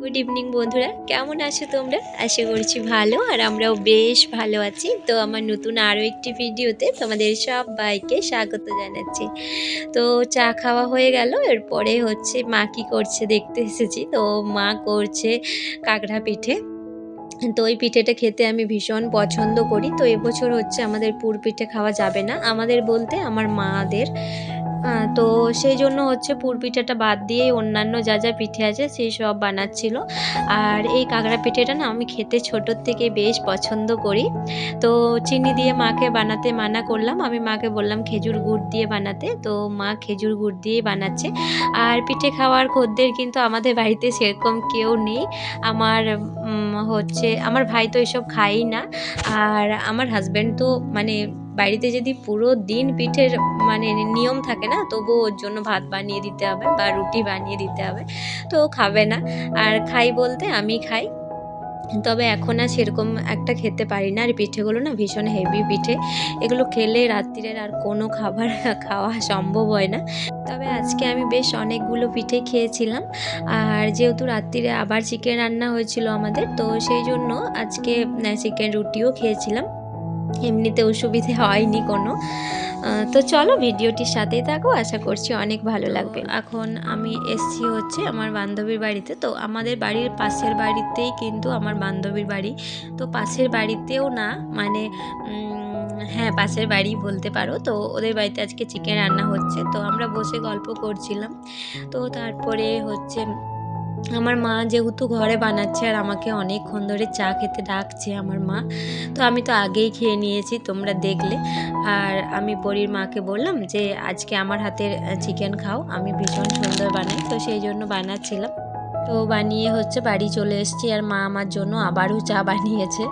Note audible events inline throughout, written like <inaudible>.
Good evening বন্ধুরা। কেমন আছো তোমরা? আশা করছি ভালো, আর আমরাও বেশ ভালো আছি। তো আমার নতুন আরও একটি ভিডিওতে তোমাদের সবাইকে স্বাগত জানাচ্ছি। তো চা খাওয়া হয়ে গেল, এরপরে হচ্ছে মা কী করছে দেখতে এসেছি। তো মা করছে কাঁকড়া পিঠে। তো ওই পিঠেটা খেতে আমি ভীষণ পছন্দ করি। তো এবছর হচ্ছে আমাদের পুর পিঠে খাওয়া যাবে না। আমাদের বলতে আমার মাদের তো সেই জন্য হচ্ছে পুর পিঠাটা বাদ দিয়ে অন্যান্য যা যা পিঠে আছে সেই সব বানাচ্ছিল। আর এই কাঁকড়া পিঠেটা না আমি খেতে ছোটোর থেকে বেশ পছন্দ করি। তো চিনি দিয়ে মাকে বানাতে মানা করলাম। আমি মাকে বললাম খেজুর গুড় দিয়ে বানাতে। তো মা খেজুর গুড় দিয়েই বানাচ্ছে। আর পিঠে খাওয়ার খদ্দের কিন্তু আমাদের বাড়িতে সেরকম কেউ নেই। আমার হচ্ছে, আমার ভাই তো এসব খায়ই না। আর আমার হাজব্যান্ড তো মানে বাড়িতে যদি পুরো দিন পিঠের মানে নিয়ম থাকে না তবু ওর জন্য ভাত বানিয়ে দিতে হবে বা রুটি বানিয়ে দিতে হবে। তো ও খাবে না। আর খাই বলতে আমি খাই। তবে এখন আর সেরকম একটা খেতে পারি না। আর পিঠেগুলো না ভীষণ হেভি পিঠে। এগুলো খেলে রাত্রিরের আর কোনো খাবার <laughs> খাওয়া সম্ভব হয় না। তবে আজকে আমি বেশ অনেকগুলো পিঠে খেয়েছিলাম। আর যেহেতু রাত্রিরে আবার চিকেন রান্না হয়েছিল আমাদের, তো সেই জন্য আজকে চিকেন রুটিও খেয়েছিলাম। এমনিতে অসুবিধে হয়নি কোনো। তো চলো ভিডিওটির সাথেই থাকো, আশা করছি অনেক ভালো লাগবে। এখন আমি এসছি হচ্ছে আমার বান্ধবীর বাড়িতে। তো আমাদের বাড়ির পাশের বাড়িতেই কিন্তু আমার বান্ধবীর বাড়ি। তো পাশের বাড়িতেও না মানে হ্যাঁ পাশের বাড়ি বলতে পারো। তো ওদের বাড়িতে আজকে চিকেন রান্না হচ্ছে। তো আমরা বসে গল্প করছিলাম। তো তারপরে হচ্ছে আমার মা যেহেতু ঘরে বানাচ্ছে আর আমাকে অনেকক্ষণ ধরে চা খেতে ডাকছে আমার মা, তো আমি তো আগেই খেয়ে নিয়েছি, তোমরা দেখলে। আর আমি পরীর মাকে বললাম যে, আজকে আমার হাতের চিকেন খাও, আমি ভীষণ সুন্দর বানাই। তো সেই জন্য বানাচ্ছিলাম। তো বানিয়ে হচ্ছে বাড়ি চলে এসেছি আর মা আমার জন্য আবারও চা বানিয়েছে।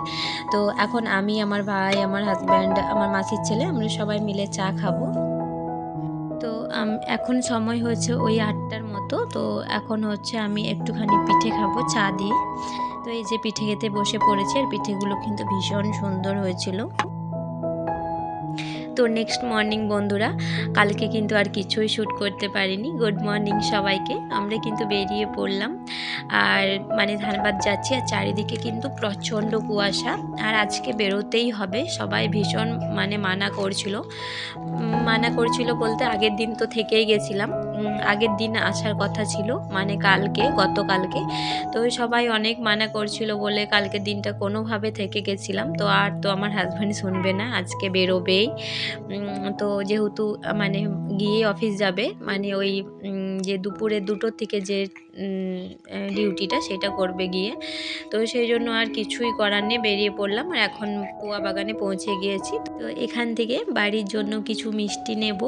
তো এখন আমি, আমার ভাই, আমার হাজব্যান্ড আমার মাসির ছেলে, আমরা সবাই মিলে চা খাব। এখন সময় হয়েছে ওই আটটার মতো, তো এখন হচ্ছে আমি একটুখানি পিঠে খাব, চা দিয়ে। তো এই যে পিঠে খেতে বসে পড়েছি, আর পিঠেগুলো কিন্তু ভীষণ সুন্দর হয়েছিল। তো নেক্সট মর্নিং বন্ধুরা, কালকে কিন্তু আর কিছুই শ্যুট করতে পারিনি। গুড মর্নিং সবাইকে, আমরা কিন্তু বেরিয়ে পড়লাম। আর মানে ধানবাদ যাচ্ছি, আর চারিদিকে কিন্তু প্রচণ্ড কুয়াশা। আর আজকে বেরোতেই হবে, সবাই ভীষণ মানে মানা করছিল। মানা করছিল বলতে আগের দিন তো থেকেই গেছিলাম। আগের দিন আসার কথা ছিল মানে কালকে, গতকালকে। তো সবাই অনেক মানা করছিল বলে কালকের দিনটা কোনোভাবে থেকে গেছিলাম। তো আর তো আমার হাজব্যান্ড শুনবে না, আজকে বেরোবেই। তো যেহেতু মানে গিয়ে অফিস যাবে মানে ওই যে দুপুরে দুটোর থেকে যে ডিউটিটা সেটা করবে গিয়ে। তো সেই জন্য আর কিছুই করার নেই, বেরিয়ে পড়লাম আর এখন পোয়া বাগানে পৌঁছে গিয়েছি। তো এখান থেকে বাড়ির জন্য কিছু মিষ্টি নেব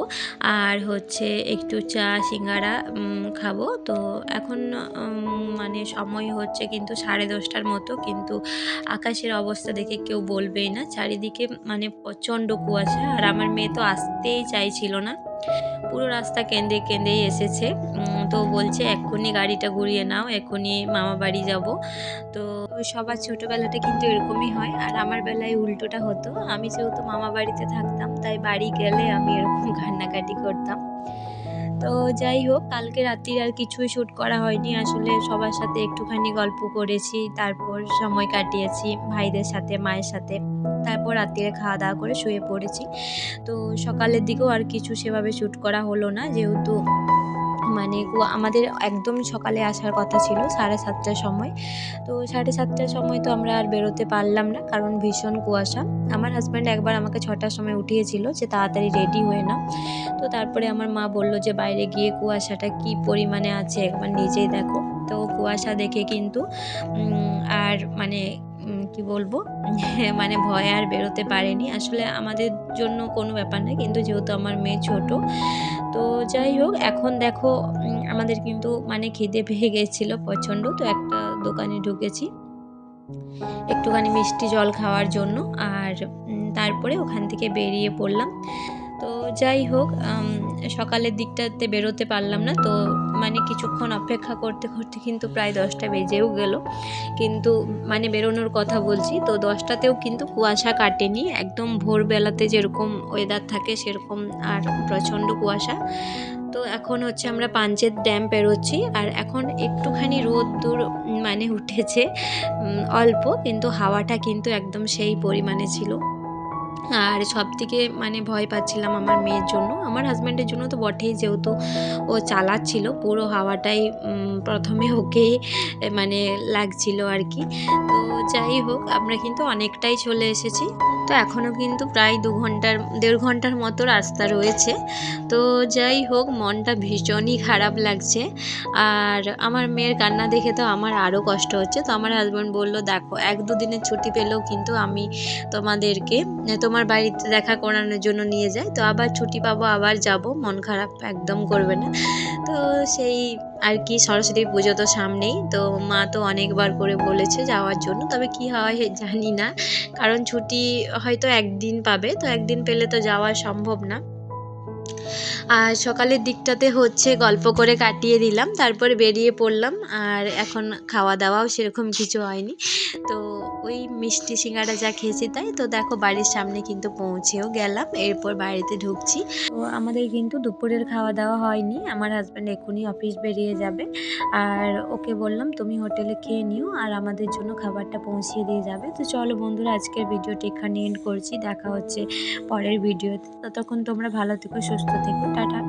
আর হচ্ছে একটু চা, সিঙ্গারা খাব। তো এখন মানে সময় হচ্ছে কিন্তু সাড়ে দশটার মতো, কিন্তু আকাশের অবস্থা দেখে কেউ বলবেই না। চারিদিকে মানে প্রচণ্ড কুয়াশা আর আমার মেয়ে তো আসতেই চাইছিল না। পুরো রাস্তা কেঁদে কেঁদেই এসেছে। তো বলছে, এক্ষুনি গাড়িটা ঘুরিয়ে নাও, এক্ষুনি মামা বাড়ি যাব। তো সবার ছোটোবেলাটা কিন্তু এরকমই হয়। আর আমার বেলায় উল্টোটা হতো। আমি যেহেতু মামা বাড়িতে থাকতাম, তাই বাড়ি গেলে আমি এরকম কান্নাকাটি করতাম। তো যাই হোক, কালকে রাত্রির আর কিছুই শ্যুট করা হয়নি। আসলে সবার সাথে একটুখানি গল্প করেছি, তারপর সময় কাটিয়েছি ভাইদের সাথে, মায়ের সাথে। তারপর রাত্রিরে খাওয়া দাওয়া করে শুয়ে পড়েছি। তো সকালের দিকেও আর কিছু সেভাবে শ্যুট করা হলো না, যেহেতু মানে আমাদের একদম সকালে আসার কথা ছিল, সাড়ে সাতটার সময়। তো সাড়ে সাতটার সময় তো আমরা আর বেরোতে পারলাম না, কারণ ভীষণ কুয়াশা। আমার হাজব্যান্ড একবার আমাকে ছটার সময় উঠিয়েছিল যে তাড়াতাড়ি রেডি হয়ে না তো তারপরে আমার মা বলল যে, বাইরে গিয়ে কুয়াশাটা কি পরিমাণে আছে একবার নিজেই দেখো। তো কুয়াশা দেখে কিন্তু আর মানে কি বলব? <laughs> মানে ভয় আর বেরোতে পারেনি। আসলে আমাদের জন্য কোনো ব্যাপার না, কিন্তু যেহেতু আমার মেয়ে ছোট, তো যাই হোক, এখন দেখো আমাদের কিন্তু মানে খিদে পেয়ে গেছিল প্রচণ্ড, তো একটা দোকানে ঢুকেছি। একটুখানি মিষ্টি জল খাওয়ার জন্য, আর তারপরে ওখান থেকে বেরিয়ে পড়লাম। তো যাই হোক সকালের দিকটাতে বেরোতে পারলাম না। তো মানে কিছুক্ষণ অপেক্ষা করতে করতে কিন্তু প্রায় দশটা বেজেও গেল। কিন্তু মানে বেরোনোর কথা বলছি, তো দশটাতেও কিন্তু কুয়াশা কাটেনি। একদম ভোরবেলাতে যেরকম ওয়েদার থাকে সেরকম আর প্রচণ্ড কুয়াশা। তো এখন হচ্ছে আমরা পাঞ্চেত ড্যাম পেরোচ্ছি, আর এখন একটুখানি রোদ দূর মানে উঠেছে অল্প, কিন্তু হাওয়াটা কিন্তু একদম সেই পরিমাণে ছিল। আর সব থেকে মানে ভয় পাচ্ছিলাম আমার মেয়ের জন্য। আমার হাজব্যান্ডের জন্য তো বটেই, যেহেতু ও চালাচ্ছিল, পুরো হাওয়াটাই প্রথমে ওকে মানে লাগছিল আর কি। তো যাই হোক, আমরা কিন্তু অনেকটাই চলে এসেছি। তো এখনও কিন্তু প্রায় দু ঘণ্টার, দেড় ঘণ্টার মতো রাস্তা রয়েছে। তো যাই হোক, মনটা ভীষণই খারাপ লাগছে। আর আমার মেয়ের কান্না দেখে তো আমার আরও কষ্ট হচ্ছে। তো আমার হাজব্যান্ড বলল, দেখো, এক দুদিনের ছুটি পেলেও কিন্তু আমি তোমাদেরকে, তোমার বাড়িতে দেখা করানোর জন্য নিয়ে যাই। তো আবার ছুটি পাবো, আবার যাব, মন খারাপ একদম করবে না। তো সেই আর কি সরস্বতী পুজো তো সামনেই, তো মা তো অনেকবার করে বলেছে যাওয়ার জন্য, তবে কি হয় <laughs> জানি না, কারণ ছুটি হয়তো একদিন পাবে, তো একদিন পেলে তো যাওয়া সম্ভব না। আর সকালের দিকটাতে হচ্ছে গল্প করে কাটিয়ে দিলাম, তারপরে বেরিয়ে পড়লাম আর এখন খাওয়া দাওয়াও সেরকম কিছু হয়নি। তো ওই মিষ্টি সিঙ্গারা যা খেয়েছি তাই, তো দেখো বাড়ির সামনে কিন্তু পৌঁছেও গেলাম, এরপর বাড়িতে ঢুকছি। তো আমাদের কিন্তু দুপুরের খাওয়া দাওয়া হয়নি, আমার হাজব্যান্ড এখনই অফিস বেরিয়ে যাবে। আর ওকে বললাম, তুমি হোটেলে খেয়ে নিও আর আমাদের জন্য খাবারটা পৌঁছিয়ে দিয়ে যাবে। তো চলো বন্ধুরা, আজকের ভিডিওটি এখানে এন্ড করছি, দেখা হচ্ছে পরের ভিডিওতে। ততক্ষণ তোমরা ভালো থেকো, সুস্থ থেকো টাটা।